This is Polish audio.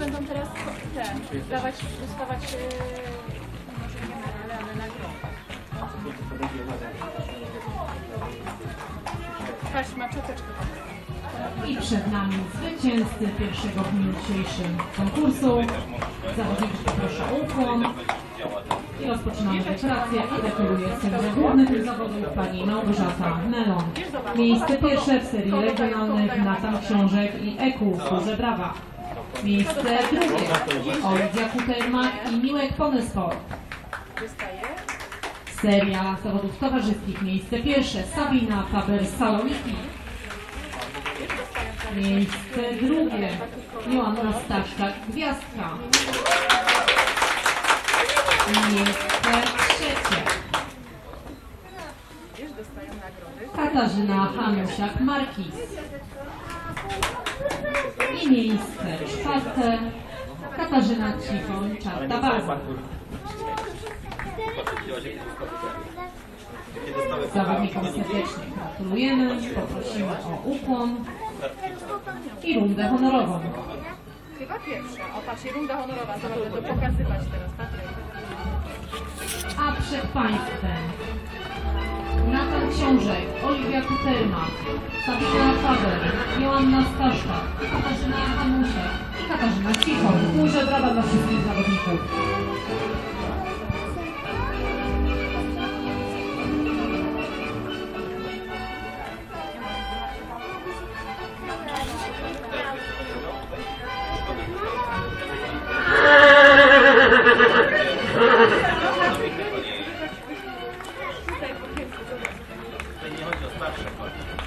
będą teraz te, dawać, dostawać, yy, może nie medale, ale nagrody. I przed nami zwycięzcy pierwszego w dniu dzisiejszym konkursu. Zawodniczki proszę o ukłon. I rozpoczynamy dekorację i dekoruje sędzia główny tych zawodów pani Małgorzata Melon. Miejsce pierwsze w serii regionalnych Natan Książek i EKU. Duże brawa. Miejsce drugie Oliwia Kutermak i Miłek Ponesport. Seria zawodów towarzyskich. Miejsce pierwsze Sabina Faber Saloniki. Miejsce drugie Joanna Staszczak Gwiazdka. Miejsce trzecie. Katarzyna Hanusiak I miejsce czwarte Katarzyna Cichoń Czarta-Baza. Zawodnikom serdecznie gratulujemy, poprosimy o ukłon i rundę honorową. Chyba pierwsza. O, patrz, i runda honorowa. Zobacz, będę pokazywać teraz, Patryk. A przed Państwem Książek, Oliwia Kuterma, Sabina Faber, Joanna Staszka, Katarzyna Hanusiak i Katarzyna Cichoń. Duże brawa dla wszystkich zawodników. fucking